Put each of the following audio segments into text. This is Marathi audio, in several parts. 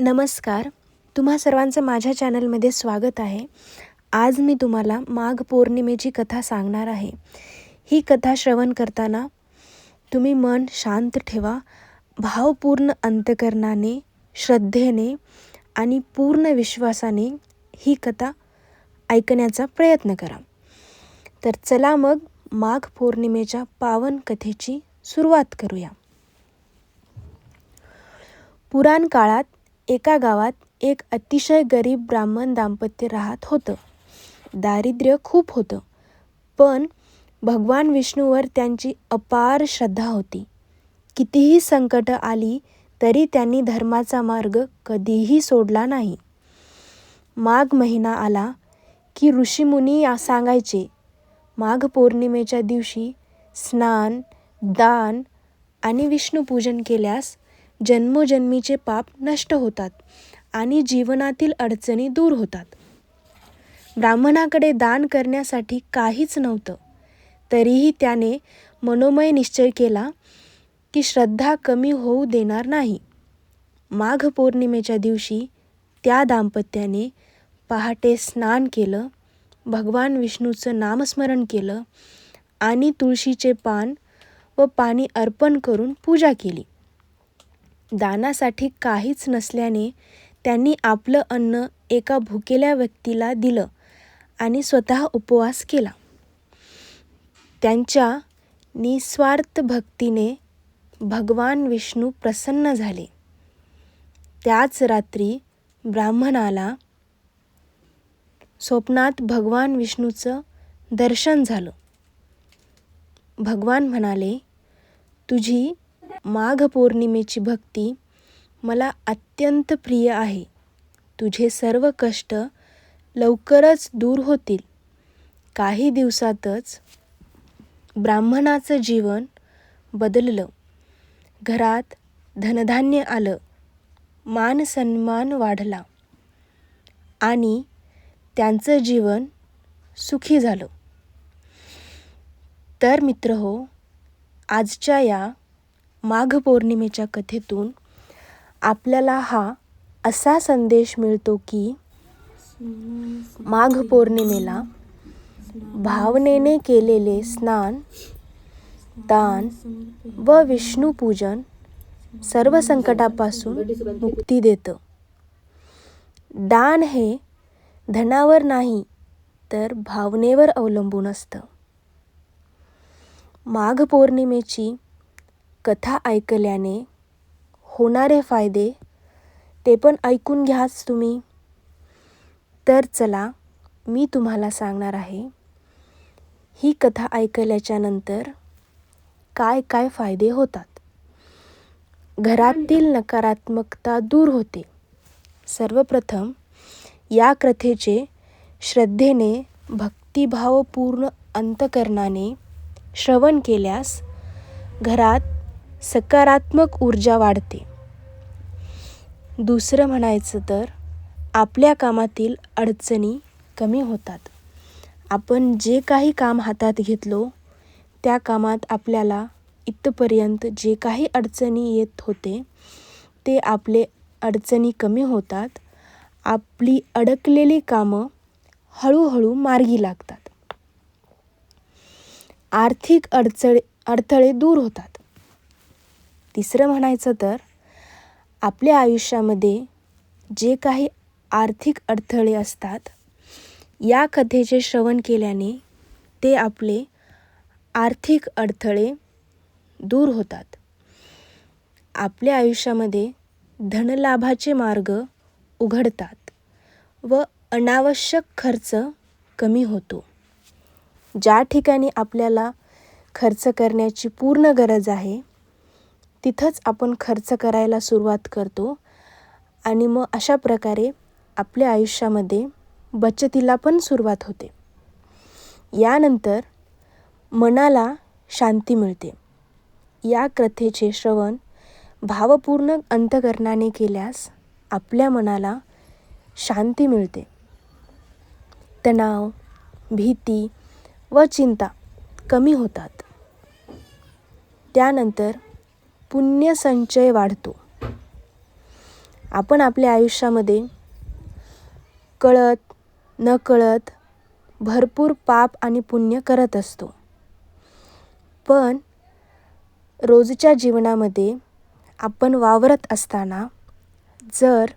नमस्कार. तुम्हा सर्वांचं माझ्या चॅनलमध्ये स्वागत आहे. आज मी तुम्हाला माघ पौर्णिमेची कथा सांगणार आहे. ही कथा श्रवण करताना तुम्ही मन शांत ठेवा भावपूर्ण अंतकरणाने श्रद्धेने आणि पूर्ण विश्वासाने ही कथा ऐकण्याचा प्रयत्न करा. तर चला मग माघ पौर्णिमेच्या पावन कथेची सुरुवात करूया. पुराण काळात एका गावात एक अतिशय गरीब ब्राह्मण दाम्पत्य राहत होतं. दारिद्र्य खूप होतं. पण भगवान विष्णूवर त्यांची अपार श्रद्धा होती. कितीही संकट आली तरी त्यांनी धर्माचा मार्ग कधीही सोडला नाही. माघ महिना आला की ऋषीमुनी सांगायचे माघ पौर्णिमेच्या दिवशी स्नान दान आणि विष्णुपूजन केल्यास जन्मोजन्मीचे पाप नष्ट होतात आणि जीवनातील अडचणी दूर होतात. ब्राह्मणाकडे दान करण्यासाठी काहीच नव्हतं. तरीही त्याने मनोमय निश्चय केला की श्रद्धा कमी होऊ देणार नाही. माघ पौर्णिमेच्या दिवशी त्या दाम्पत्याने पहाटे स्नान केलं भगवान विष्णूचं नामस्मरण केलं आणि तुळशीचे पान व पाणी अर्पण करून पूजा केली. दानासाठी काहीच नसल्याने त्यांनी आपलं अन्न एका भुकेल्या व्यक्तीला दिलं आणि स्वतः उपवास केला. त्यांच्या निस्वार्थ भक्तीने भगवान विष्णू प्रसन्न झाले. त्याच रात्री ब्राह्मणाला स्वप्नात भगवान विष्णूचं दर्शन झालं. भगवान म्हणाले तुझी माघ पौर्णिमेची भक्ती मला अत्यंत प्रिय आहे. तुझे सर्व कष्ट लवकरच दूर होतील. काही दिवसातच ब्राह्मणाचं जीवन बदललं. घरात धनधान्य आलं. मान सन्मान वाढला. आणि त्यांचं जीवन सुखी झालं. तर मित्र हो आजच्या या माघ पौर्णिमेच्या कथेतून आपल्याला हा असा संदेश मिळतो की माघ पौर्णिमेला भावनेने केलेले स्नान दान व विष्णुपूजन सर्व संकटापासून मुक्ती देतं. दान हे धनावर नाही तर भावनेवर अवलंबून असतं. माघ पौर्णिमेची कथा ऐकल्याने होणारे फायदे ते पण ऐकून घ्याच तुम्ही. तर चला मी तुम्हाला सांगणार आहे. ही कथा ऐकल्याच्या नंतर काय काय फायदे होतात? घरातील नकारात्मकता दूर होते. सर्वप्रथम या कथेचे श्रद्धेने भक्तिभावपूर्ण अंतकरणाने श्रवण केल्यास घरात सकारात्मक ऊर्जा वाढते. दुसरं म्हणायचं तर आपल्या कामातील अडचणी कमी होतात. आपण जे काही काम हातात घेतलो त्या कामात आपल्याला इथपर्यंत जे काही अडचणी येत होते ते आपले अडचणी कमी होतात. आपली अडकलेली कामं हळूहळू मार्गी लागतात. आर्थिक अडचणी अडथळे दूर होतात. तिसरं म्हणायचं तर आपल्या आयुष्यामध्ये जे काही आर्थिक अडथळे असतात या कथेचे श्रवण केल्याने ते आपले आर्थिक अडथळे दूर होतात. आपल्या आयुष्यामध्ये धनलाभाचे मार्ग उघडतात व अनावश्यक खर्च कमी होतो. ज्या ठिकाणी आपल्याला खर्च करण्याची पूर्ण गरज आहे तिथंच आपण खर्च करायला सुरुवात करतो आणि मग अशा प्रकारे आपल्या आयुष्यामध्ये बचतीला पण सुरुवात होते. यानंतर मनाला शांती मिळते. या कथेचे श्रवण भावपूर्ण अंतकरणाने केल्यास आपल्या मनाला शांती मिळते. तणाव भीती व चिंता कमी होतात. त्यानंतर पुण्यसंचय वाढतो. आपण आपल्या आयुष्यामध्ये कळत न कळत भरपूर पाप आणि पुण्य करत असतो. पण रोजच्या जीवनामध्ये आपण वावरत असताना जर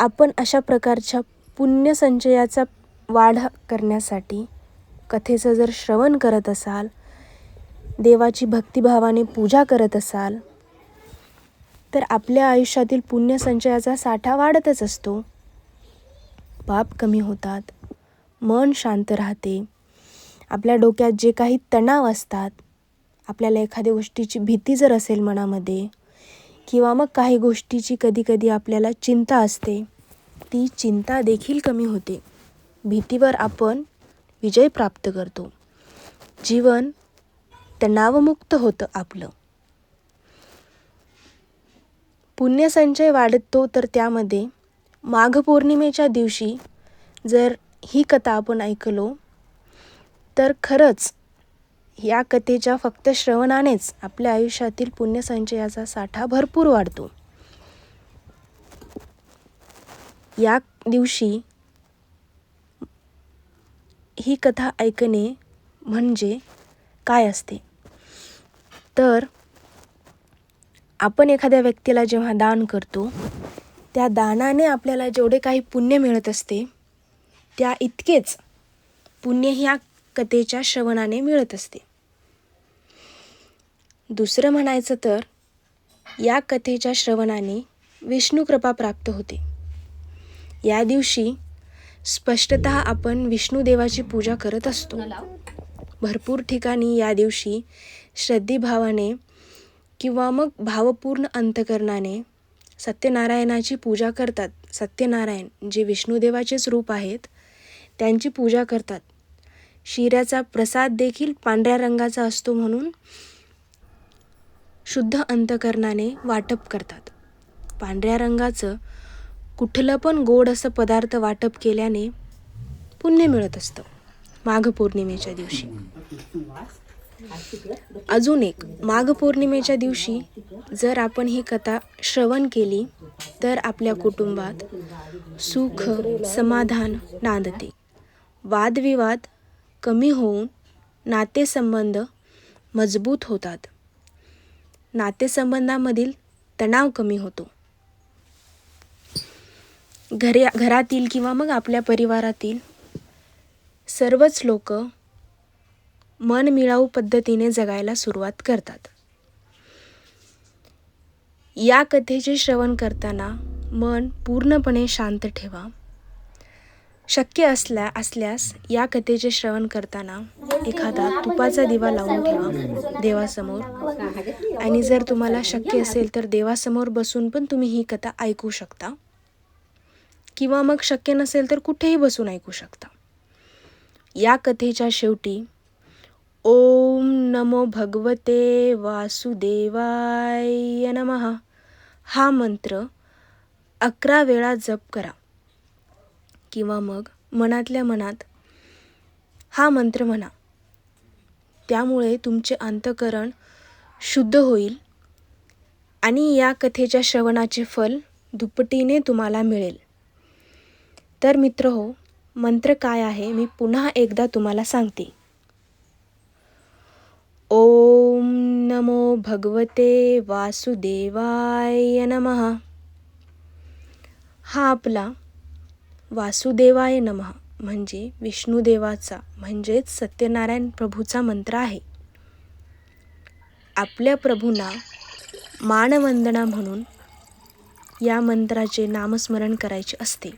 आपण अशा प्रकारच्या पुण्यसंचयाचा वाढ करण्यासाठी कथेचं जर श्रवण करत असाल देवाची भक्तिभावाने पूजा करत असाल तर आपल्या आयुष्यातील पुण्यसंचयाचा साठा वाढतच असतो. पाप कमी होतात मन शांत राहते. आपल्या डोक्यात जे काही तणाव असतात आपल्याला एखाद्या गोष्टीची भीती जर असेल मनामध्ये किंवा मग काही गोष्टीची कधी कधी आपल्याला चिंता असते ती चिंता देखील कमी होते. भीतीवर आपण विजय प्राप्त करतो. जीवन तणावमुक्त होतं आपलं. पुण्यसंचय वाढतो तर त्यामध्ये माघ पौर्णिमेच्या दिवशी जर ही कथा आपण ऐकलो तर खरंच या कथेच्या फक्त श्रवणानेच आपल्या आयुष्यातील पुण्यसंचयाचा साठा भरपूर वाढतो. या दिवशी ही कथा ऐकणे म्हणजे काय असते? तर आपण एखाद्या व्यक्तीला जेव्हा दान करतो त्या दानाने आपल्याला जेवढे काही पुण्य मिळत असते त्या इतकेच पुण्य ह्या कथेच्या श्रवणाने मिळत असते. दुसरं म्हणायचं तर या कथेच्या श्रवणाने विष्णुकृपा प्राप्त होते. या दिवशी स्पष्टत आपण विष्णुदेवाची पूजा करत असतो. भरपूर ठिकाणी या दिवशी श्रद्धेभावाने किंवा मग भावपूर्ण अंतकरणाने सत्यनारायणाची पूजा करतात. सत्यनारायण जे विष्णुदेवाचेच रूप आहेत त्यांची पूजा करतात. शिऱ्याचा प्रसाद देखील पांढऱ्या रंगाचा असतो म्हणून शुद्ध अंतकरणाने वाटप करतात. पांढऱ्या रंगाचं कुठलं पण गोड असं पदार्थ वाटप केल्याने पुण्य मिळत असतं. माघ पौर्णिमेच्या दिवशी. अजून एक माघ पौर्णिमेच्या दिवशी जर आपण ही कथा श्रवण केली तर आपल्या कुटुंबात सुख समाधान नांदते. वादविवाद कमी होऊन नातेसंबंध मजबूत होतात. नातेसंबंधामधील तणाव कमी होतो. घरे घरातील किंवा मग आपल्या परिवारातील सर्वच लोक मनमिळाऊ पद्धतीने जगायला सुरुवात करतात. या कथेचे श्रवण करताना मन पूर्णपणे शांत ठेवा. शक्य असल्या असल्यास या कथेचे श्रवण करताना एखादा तुपाचा दिवा लावून ठेवा देवासमोर. आणि जर तुम्हाला शक्य असेल तर देवासमोर बसून पण तुम्ही ही कथा ऐकू शकता. किंवा मग शक्य नसेल तर कुठेही बसून ऐकू शकता. या कथेच्या शेवटी ओम नमो भगवते वासुदेवाय नमः. हा मंत्र अकरा वेळा जप करा. किंवा मग मनातल्या मनात हा मंत्र म्हणा. त्यामुळे तुमचे अंतकरण शुद्ध होईल आणि या कथेच्या श्रवणाचे फल दुपटीने तुम्हाला मिळेल. तर मित्र हो मंत्र काय आहे मी पुन्हा एकदा तुम्हाला सांगते. ओम नमो भगवते वासुदेवाय नमः. हा आपला वासुदेवाय नमः म्हणजे विष्णुदेवाचा म्हणजेच सत्यनारायण प्रभूचा मंत्र आहे. आपल्या प्रभूंना मानवंदना म्हणून या मंत्राचे नामस्मरण करायचे असते.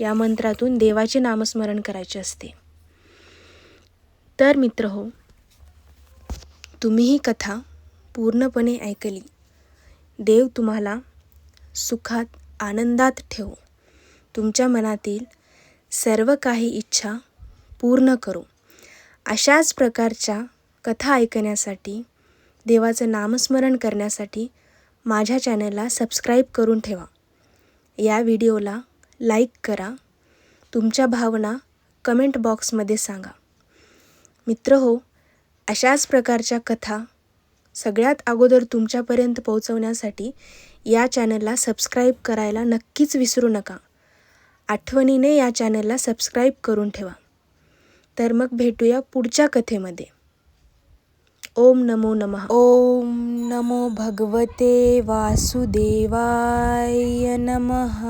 या मंत्रातून देवाचे नामस्मरण करायचे असते. तर मित्र हो तुम्ही ही कथा पूर्णपणे ऐकली. देव तुम्हाला सुखात आनंदात ठेवो. तुमच्या मनातील सर्व काही इच्छा पूर्ण करो. अशाच प्रकारच्या कथा ऐकण्यासाठी देवाचं नामस्मरण करण्यासाठी माझ्या चॅनलला सबस्क्राईब करून ठेवा. या व्हिडिओला लाईक करा. तुमच्या भावना कमेंट बॉक्समध्ये सांगा. मित्र हो अशाच प्रकारच्या कथा सगळ्यात अगोदर तुमच्यापर्यंत पोहोचवण्यासाठी या चॅनलला सबस्क्राईब करायला नक्कीच विसरू नका. आठवणीने या चॅनलला सबस्क्राईब करून ठेवा. तर मग भेटूया पुढच्या कथेमध्ये. ओम नमो नमः. ओम नमो भगवते वासुदेवाय नमः.